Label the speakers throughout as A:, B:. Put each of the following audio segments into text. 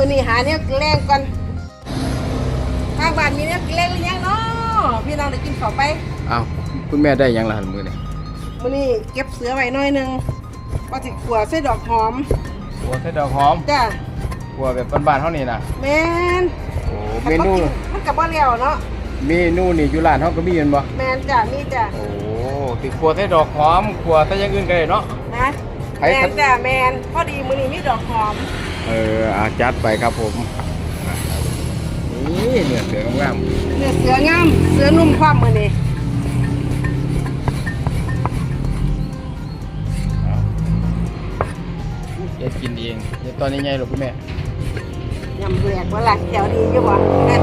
A: มือนี่หาเนี่ยแรงก่อนทางบ้านมีเนี่ยแรงหรือยังเนาะพี่น้องได้กินข้าวไป
B: อ้าวคุณแม่ได้หยังละหันมือนี่
A: มือนี่เก็บเสือไว้หน่อยหนึงว่าสิขัวใส่ดอกหอม
B: หัวไส้ดอกหอม
A: จ้ะ
B: หัวแบบบ้านๆเท่านี้นะ
A: แม่น
B: โอ้เมนู
A: มันกับบ่แล้วเนาะ
B: เมนูนี่อยู่ร้านเฮาก็มีแม่นบ่
A: แม่นจ้ะมีจ้ะ
B: โอ้ติขัวไส้ดอกหอมขัวไส้อย่างอื่นก็ได้เนาะ
A: นะ
B: ใคร
A: แม่
B: ครั
A: น
B: บ
A: จ้ะแม่นพอดีมือนี่มีดอกหอม
B: เอออาจัดไปครับผมอะนี่เนื้อเสืองาม
A: เนื้อเสืองามเสือนุ่มความมือนี่
B: ๆเอาเดี๋ยวกินเองเดี๋ยวตอนนี้ไงหรอคุณแม่
A: ยำแหลกว่าหลักแถวดีอยู่บ่นี่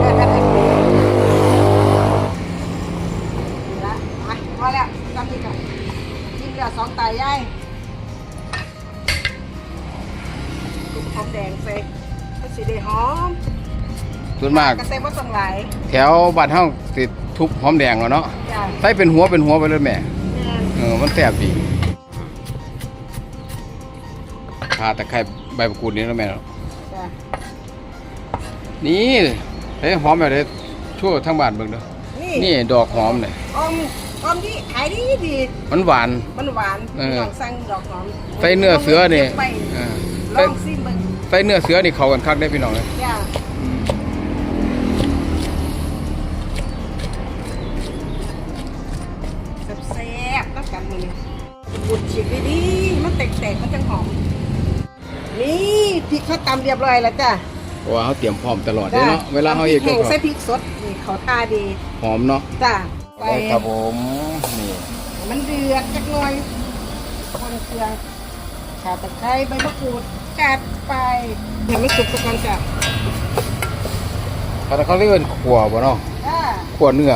A: ละมาพอแล้วจำนี่กันกินเดือดสองตายยาย หอมแดงใส่มันสีได้หอม
B: ส่วนมาก
A: กระเซ็นว่าต้องหลาย
B: แถวบ้านเฮาสิทุบหอมแดงแล้วเนาะ
A: จ้ะ
B: ใส่เป็นหัวเป็นหัวไปเลยแม่
A: แม่น
B: เออ มันแซ่บดีข่าตะไคร้ใบมะกรูดนี่แล้วแม่เนาะ
A: จ้ะ
B: นี่เฮ้ยหอมแบบนี้ชั่วทั้งบ้านเบิ่งเด้อ
A: นี่
B: นี่ดอกหอมเนี่ย
A: อมอมที่ขายดีดี
B: มันหวาน
A: มันหวาน
B: เออ
A: ลองสั่งดอกหอม
B: ใส่เนื้อเสือนี่
A: ไป
B: เออ
A: ล
B: ใส่
A: องซิมเบิ่ง
B: ใส่เนื้อเสือนี่เข้ากันคักได้พี่น้องเลย
A: จ้ะแซ่บๆต้องกันมือนี้บุดฉีกดีๆมันแตกๆมันจังหอม นี่พริกเขาตำเรียบร้อยแล้วจ้ะ
B: เพราะว่าเขาเตรียมพร้อมตลอดเลยเนาะเวลาเขาเฮ็ด
A: แห้
B: ก็
A: งใส่พริกสดนี่เขาทาดี
B: หอมเนาะ
A: จ้ะไป
B: ได้ครับผมนี่
A: มันเดือดจักหน่อยคนเครื่องขาตะไคร้ใบมะกรูด กัดไปเดี๋ยวมันสุกก่อนจ้ะ
B: เขาเขาเรียกว่าขัวบ่เนาะ
A: จ้า
B: ขัวเนื้อ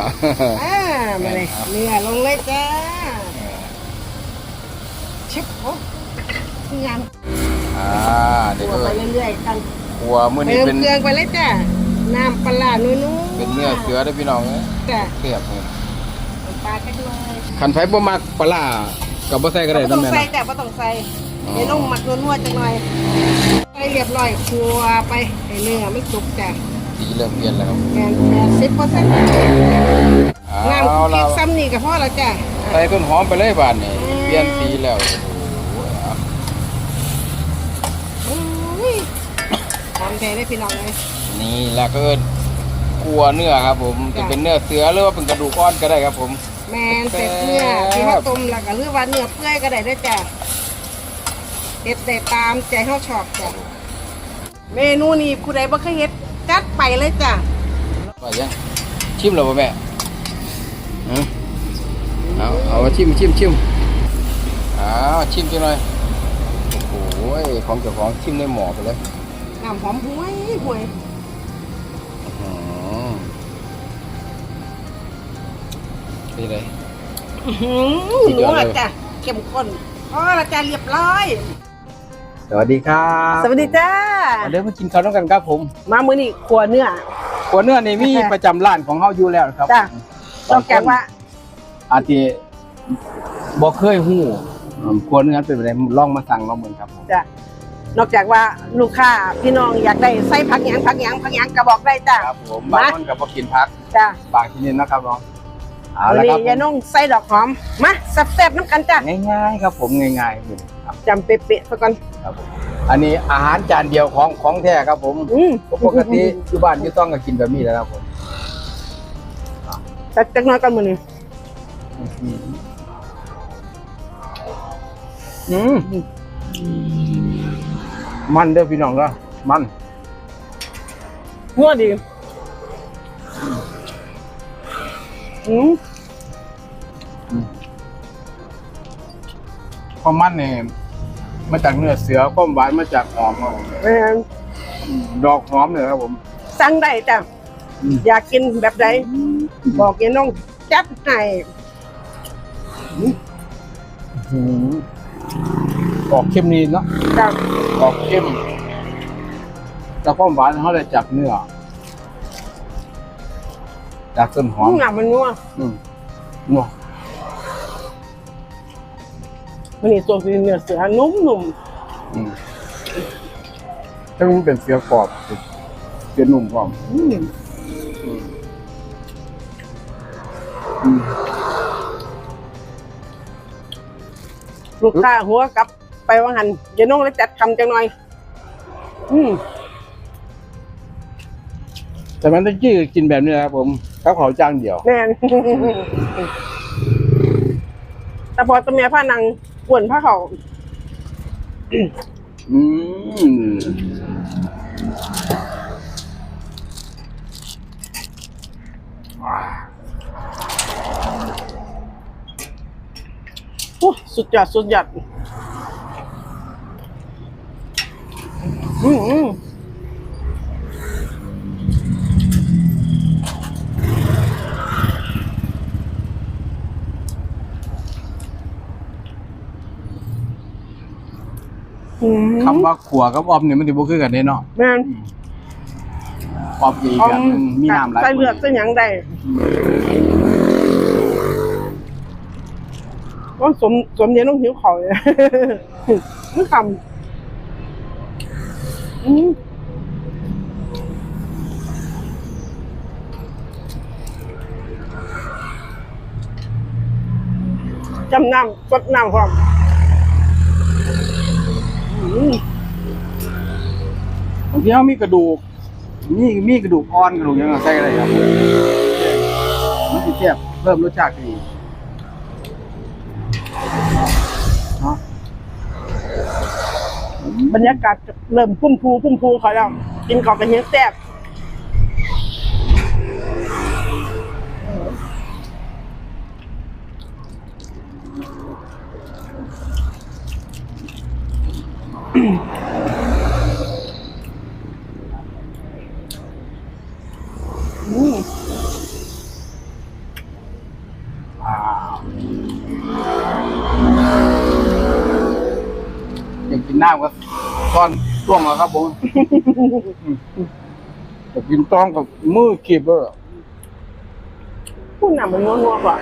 A: อ่ามาเลยเนื้อลงเลยจ้าชิบโอ้งาม
B: อ่าเดี๋ยว
A: ตัว
B: ก็
A: ไปเรื่อยๆกัน
B: ขัวมื้อนี้
A: เติม
B: เป็น
A: เครื่องไปเลยจ้ะน้ำปลาร้านุ่นๆ
B: เป็นเนื้อเสือได้อพี่น้องเอ้ย
A: จ้ะ
B: เสียบเลย
A: ปลาจักหน่อย
B: คันไผบ่มักปลาร้าก็บ่ใส่ก็ได้
A: บ่
B: นำ
A: ต้อง
B: แม่
A: ใส่
B: เนาะ
A: แต่บ่ต้องใส่
B: อ๋อ
A: เดี๋ยวน้องหมักนัวๆจังหน่อย ไปเรียบร้อยครัวไปให้เนื้อมันสุกจ้ะ
B: สีเริ่มเปลี่ยนแล้วครับ
A: แมนแปดสิบเปอร์เซ็นต์
B: เอา
A: น้ำคุก
B: เรา
A: กี้ซ้ำนี่ก็พอแล้วจ้ะ
B: ใส่ต้นหอมไปเลยบาดนี้เปลี่ยนสีแล้วโอ้โหเอา
A: อุ้ยหอมแท้ได้พี่น้องเลย
B: นี่แล้วก็เอิ้นขัวเนื้อครับผม
A: จ้ะ
B: จะเป็นเนื้อเสือหรือว่าเป็นกระดูกอ่อนก็ได้ครับผม
A: แมนเสร็จเนื้อที่เขาต้มแล้วก็หรือว่าเนื้อเปื่อยก็ได้ด้วยจ้ะ เด็ดแต่ตามใจเขาชอบจ้ะเมนูนี้ผู้ใดบ่เคยเฮ็ดจัดไปเลยจ้ะ
B: ว่าจังชิมแล้วบ่แม่ฮะเอาเอามาชิมชิมชิมอ้าวชิมจังหน่อยโอ้โหของเจ้าของชิมในหม้อไปเลย
A: น้ำหอมห่วยห่วย
B: อืมนี่เลย
A: อื้อหือ
B: สุด
A: หนู
B: ยอดเลย
A: ละจ้ะเข้มข้นพอละจ้ะเรียบร้อย
B: สวัสดีครับ
A: สวัสดีจ้า
B: เดี๋ยวมากินข้าวน้ำกันครับผม
A: มามื้อนี้ครัวเนื้อ
B: ขัวเนื้อนี่มีประจำร้านของเฮาอยู่แล้วครับ
A: จ้ะนอกจากว่า
B: อาจจะบ่เคยฮู้อืมขัวเนื้อเป็นไปได้ลองมาสั่งลองเบิ่งครับผม
A: จ้ะนอกจากว่าลูกค้าพี่น้องอยากได้ไส้ผักหยังผักหยังผักหยังก็บอกได้จ้ะ
B: ครับผม
A: มา
B: บางคนก็บ่กินผัก
A: จ้ะ
B: บางที่นี่นะครับน้อง เอา
A: วัน
B: ละค
A: นี้
B: รับ
A: ยายนุ่งไส้ดอกหอมมาแซ่บๆน้ำกันจ้ะ
B: ง่ายๆครับผมง่ายๆเลยครับ
A: จำเป๊ะๆซะก่อน
B: ครับผมอันนี้อาหารจานเดียวของของแท้ครับผม
A: อืม
B: ปกติอยู่บ้านอยู่ต้องก็กินแบบนี้แหล้วครับผม
A: จักจักหน้อยกันมื้อนี้
B: อืมมันเด้อพี่น้องเด้อมัน
A: หัวดี อืม
B: ความมันเนี่ยมาจากเนื้อเสือความหวานมาจากหอมครับผม
A: แม่น
B: ดอกหอมเนี่ยครับผม
A: สั่งได้จ้ะ
B: อืม
A: อยากกินแบบใดบอกยายนุ่งจัดให้
B: อืมออกเข้มนิดเนาะ
A: จ้ะ
B: ออกเข้มแต่ความหวานเขาได้จากเนื้อ จากต้นหอม
A: งามมันนัว
B: อืมนัว
A: มื้อนี้ตัวคือเนื้อเสือนุ่ม
B: อืมแซึ่งมันเป็นเสือกรอบเสือนุ่มกรอบ
A: อืม
B: อืม
A: ลูกค้าหัวกลับไปว่าหันเดี๋ยวน้องเลยจัดคำจังหน่อย อืม
B: แต่มันต้องกี้กินแบบนี้นะครับผม ข้าวขาวจานเดียว
A: แน่นแต่พอตะเมียผ้านังกวนผ้าเขา
B: อืม
A: โอ้สุดยอด สุดยอด อืมอืมอืม
B: คำว่าขัวกับออมเนี่ยมันจะบ่คือกันเด้เนาะ
A: แม่น
B: ออมอีกแบบหนึงมีน้ำหลาย
A: ใส่เลือดใส่หยังได้ก็สมสมเย็นต้องหิวเขาเลยนี่คำอืมจำน้ำกดน้ำความอืม
B: บางทีเขามีกระดูก มีมีกระดูกอ่อนกระดูกยังใส่อะไรครับมันสิแซ่บเพิ่มรสชาติดีเนาะ
A: บรรยากาศเริ่มพุ่มพูพุ่มพูเขาแล้วกินกองกันเฮียแซ่บ อ
B: ยากกินน้ำก็ต้อนต้วงแล้วครับผมอยากกินต้องกับมือคีบเบอร์
A: พูดหนามันนัวๆกว่า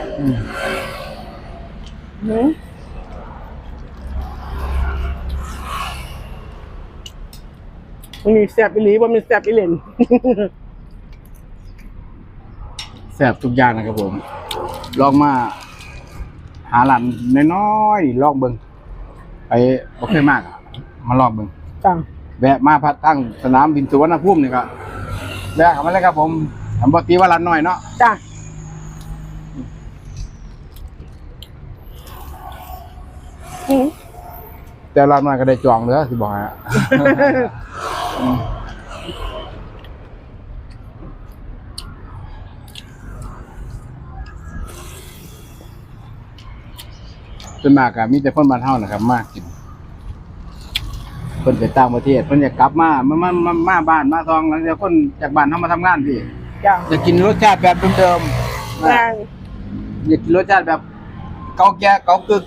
A: อืมมันมีแซ่บอีหลีว่ามีแซ่บอีเหลน
B: แซ่บทุกอย่างนะครับผม ลองมา หาหลานน้อยๆลองเบิงไปบ่เคยมากอะมาลองเบิง
A: จ้ะ
B: แวะมาพักตั้งสนามบินสุวรรณภูมินี่ก็แวะเข้ามาเลยครับ ผมทำปกติว่าหลานน้อยเนาะ
A: จ้ะอืม
B: แต่หลานน้อยก็ได้จองเด้อสิบอกให้อะ ส่วนมากอะมีแต่คนบ้านเฮานะครับ มากกินเพิ่นไปต่างประเทศเพิ่นอยากกลับมามามามามาบ้านมาซองแล้วเดี๋ยวคนจากบ้านเฮามาทำงานพี่
A: จ้ะ
B: อยากกินรสชาติแบบเดิมๆ
A: แม่
B: นะอยากกินรสชาติแบบเก่าแก่เก่ากึก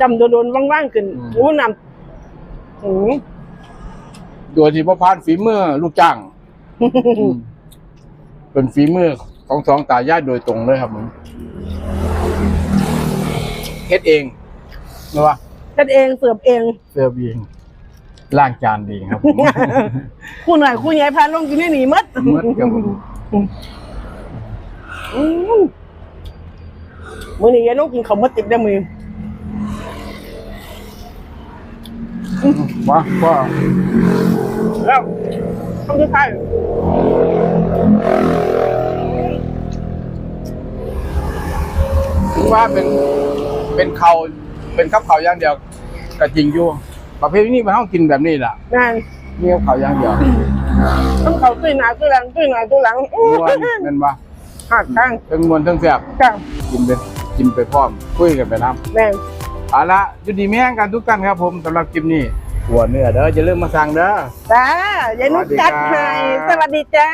A: จำโดนๆว่างๆขึ้นรู้นำอืม
B: โดยที่พ่อพานฝีมือลูกจ้างเป็นฝีมือ ของสองตายายโดยตรงเลยครับผมเฮ็ดเองนะวะ
A: กันเองเสิร์ฟเอง
B: เสิร์ฟเองล้างจานเองครับผม
A: คู่หน่อยคู่ใหญ่พาลงกินได้หนีหมด
B: หมดครับผม
A: อืมมื้อนี้ยายลงกินข้าวมดติดได้มือ
B: ว่าว่า
A: แล้วต้องที่ไว่า
B: เป็นเป็นเขาเป็นข้าวเขาอย่างเดียวก็จริงอยู่ประเภทนี้มันต้องกินแบบนี้แหละ
A: นั่น
B: นี่ข้าวเขาอย่างเดียว
A: ต้องเขาตุ้ยหนาตุ้ยหลังตุ้ยหนาตุ้ยหลังอู้
B: มวนแม่นว่า
A: หักข้าง
B: ทั้งมวนทั้งแซ่บ
A: ข้าง
B: กินไปกินไปพร้อมคุยกันไปน้
A: แม่งำ
B: เอาละจุดดีแม่งกันทุกท่านครับผมสำหรับคลิปนี้หัวเนื้อเด้อจะเริ่าลืมมาสั่งเด้อ
A: จ้ายายนุชจัดให้สวัสดีจ้า